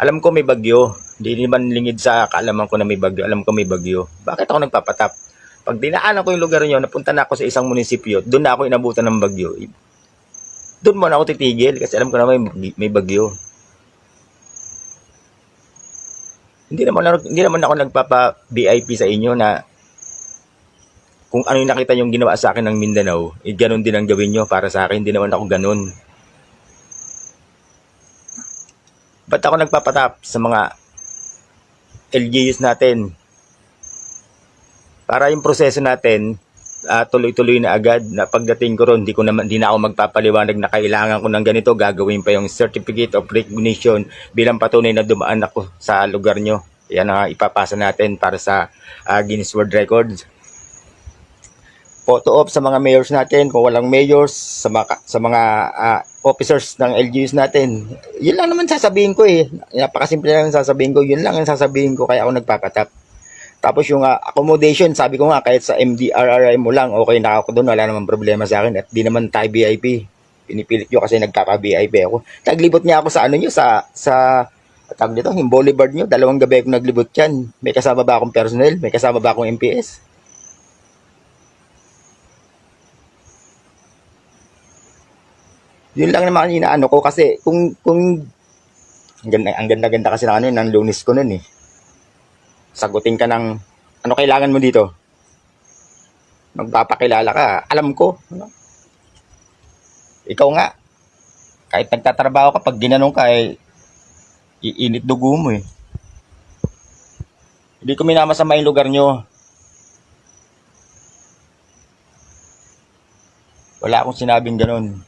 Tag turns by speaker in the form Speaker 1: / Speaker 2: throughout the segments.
Speaker 1: Alam ko may bagyo. Hindi naman lingid sa kaalaman ko na may bagyo. Alam ko may bagyo. Bakit ako nagpapatap? Pag dinaanan ko yung lugar nyo, napunta na ako sa isang munisipyo, doon na ako inabutan ng bagyo. Doon muna ako titigil kasi alam ko na may, may bagyo. Hindi naman, hindi naman ako nagpapa-VIP sa inyo na kung ano yung nakita yung ginawa sa akin ng Mindanao, eh, ganun din ang gawin nyo para sa akin. Hindi naman ako ganun. Ba't ako nagpapatap sa mga LGUs natin? Para yung proseso natin, ah, tuloy-tuloy na agad na pagdating ko ron, di ko naman di na ako magpapaliwanag na kailangan ko ng ganito, gagawin pa yung certificate of recognition bilang patunay na dumaan ako sa lugar nyo. Yan ang ipapasa natin para sa ah, Guinness World Records. Photo op sa mga mayors natin, kung walang mayors, sa mga, sa mga ah, officers ng LGUs natin. Yun lang naman sasabihin ko eh. Napakasimple lang ang sasabihin ko. Yun lang ang sasabihin ko kaya ako nagpapatap. Tapos yung ah, accommodation, sabi ko nga, kahit sa MDRRI mo lang, okay na ako doon, wala namang problema sa akin. At di naman tayo VIP. Pinipilit nyo kasi nagkaka-VIP ako. Naglibot niya ako sa ano nyo, sa, sa, tag dito, yung boulevard nyo. Dalawang gabi ako naglibot yan. May kasama ba akong personnel? May kasama ba akong MPS? Yun lang naman inaano ko kasi kung, kung, ang ganda, ang ganda-ganda kasi ng ano, ng lunis ko nun eh sagutin ka ng ano kailangan mo dito. Magpapakilala ka, alam ko. Ano? Ikaw nga, kahit nagtatrabaho ka, pag ginanong ka, eh, iinit dugo mo eh. Hindi ko minamasama yung lugar nyo. Wala akong sinabing ganun.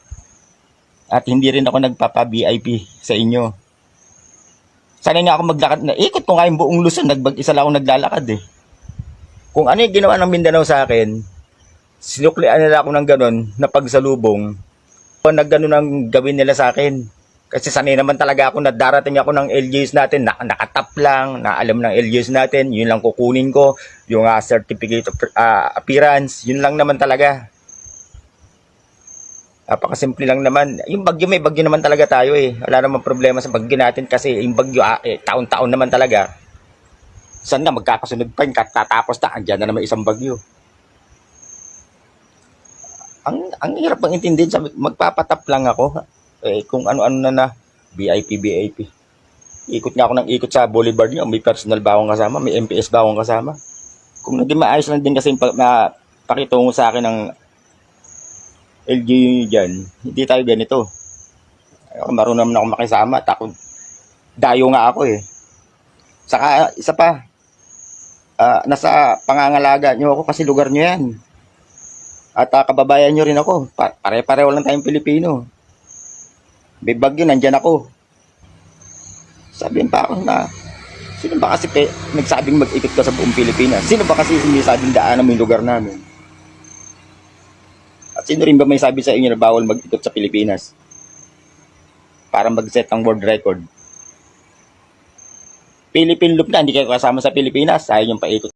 Speaker 1: At hindi rin ako nagpapa-VIP sa inyo. Sanay nga ako maglakad na ikot ko nga yung buong Luzon, nagbag isa lang ako naglalakad eh. Kung ano yung ginawa ng Mindanao sa akin, sinuklian nila ako ng ganun na pagsalubong. O nagganon ang gawin nila sa akin. Kasi sanay naman talaga ako na darating ako ng LGUs natin, na, nakatap lang, na alam ng LGUs natin, yun lang kukunin ko, yung ah, certificate of ah, appearance, yun lang naman talaga. Napakasimple lang naman. Yung bagyo, may bagyo naman talaga tayo eh. Wala namang problema sa bagyo natin kasi yung bagyo, ah, eh, taon-taon naman talaga. Saan na magkakasunod pa yung katatapos na, andyan na naman isang bagyo. Ang, ang hirap pang intindihin, sabi, magpapatap lang ako. Eh, kung ano-ano na na, VIP, VIP. Ikot nga ako ng ikot sa boulevard niyo, may personal ba akong kasama, may MPS ba akong kasama. Kung naging maayos lang din kasi yung pa, na, pakitungo sa akin ng LGU dyan, hindi tayo ganito. Ako, marunong naman ako makisama. at ako, dayo nga ako eh. Saka, isa pa, ah, nasa pangangalaga nyo ako kasi lugar nyo yan. At ah, kababayan nyo rin ako. Pa- pare-pareho lang tayong Pilipino. May bagyo, nandyan ako. Sabihin pa ako na, sino ba kasi pe, nagsabing mag-ikot ka sa buong Pilipinas? Sino ba kasi sinasabing daanan mo yung lugar namin? At sino rin ba may sabi sa inyo na bawal mag-ikot sa Pilipinas? Para mag-set ang world record. Philippine Loop na, hindi kayo kasama sa Pilipinas, sayang yung paikot.